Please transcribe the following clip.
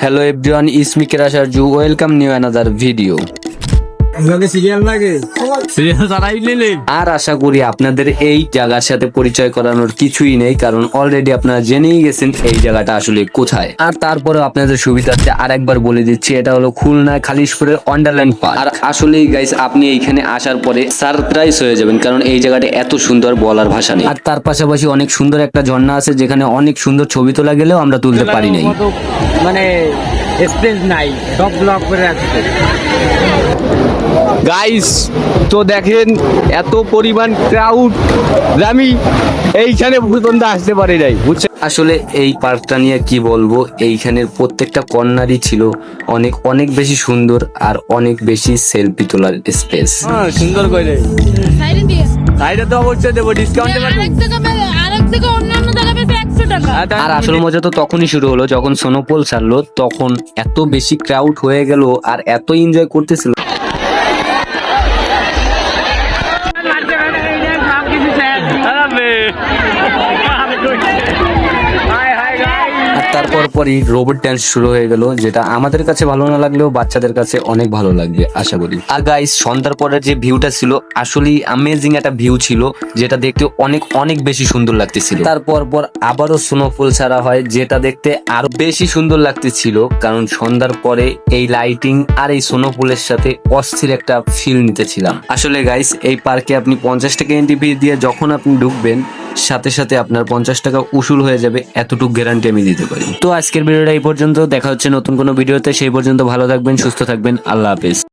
Hello everyone ইসমি কেরাসার জু welcome new another video serial লাগে আর আশা করি আপনাদের এই জায়গার সাথে পরিচয় করানোর কিছুই নেই কারণ অলরেডি আপনারা জেনেই গেছেন এই জায়গাটা আসলে কোথায়। আর তারপরেও আপনাদের সুবিধার্থে আর একবার বলে দিচ্ছি এটা হলো খুলনা খালিশপুরের অন্ডারল্যান্ড পার্ক আর আসলেই গাইস আপনি এইখানে আসার পরে সারপ্রাইজ হয়ে যাবেন কারণ এই জায়গাটা এত সুন্দর বলার ভাষা নেই। আর তার পাশাপাশি অনেক সুন্দর একটা ঝর্ণা আছে যেখানে অনেক সুন্দর ছবি তোলা গেলেও আমরা তুলতে পারি নাই। মানে স্পেস নাই সব ব্লক করে রাখছে। গাইস তো দেখেন এত পরিমাণ ক্রাউড আমি এইখানে পর্যন্ত আসতে পারি নাই বুঝছেন? আসলে এই পার্কটা নিয়ে কি বলব এইখানের প্রত্যেকটা কর্নারই ছিল অনেক অনেক বেশি সুন্দর আর অনেক বেশি সেলফি তোলার স্পেস হ্যাঁ সুন্দর করে। সাইডে দিয়ে। সাইডে তো অবশ্যই দেবো ডিসকাউন্ট আরেক জায়গা পে- আরেক জায়গা অন্যান্য জায়গা পেয়েছে একশো টাকা। আর আসল মজা তো তখনই শুরু হলো যখন সোনোপল ছাড়লো তখন এত বেশি ক্রাউড হয়ে গেল আর এত এনজয় করতেছিল। তারপর পরই রোবট ড্যান্স শুরু হয়ে গেল, যেটা আমাদের কাছে ভালো না লাগলেও বাচ্চাদের কাছে অনেক ভালো লাগবে, আশা করি। আর গাইস সন্ধ্যার পরে যে ভিউটা ছিল, আসলেই অ্যামেজিং একটা ভিউ ছিল, যেটা দেখতে অনেক অনেক বেশি সুন্দর লাগতেছিল। তারপর পর আবারও স্নোফল ছাড়া হয়, যেটা দেখতে আরও বেশি সুন্দর লাগতেছিল, কারণ সন্ধ্যার পরে এই লাইটিং আর এই স্নোফলের সাথে অস্থির একটা ফিল নিতেছিলাম। আসলে গাইস এই পার্কে আপনি পঞ্চাশ টাকা এন্ট্রি দিয়ে যখন আপনি ঢুকবেন সাথে সাথে আপনার পঞ্চাশ টাকা উসুল হয়ে যাবে, এতটুকু গ্যারান্টি আমি দিতে পারি। তো আজকের ভিডিওটা এই পর্যন্ত, দেখা হচ্ছে নতুন কোনো ভিডিওতে, সেই পর্যন্ত ভালো থাকবেন, সুস্থ থাকবেন, আল্লাহ হাফেজ।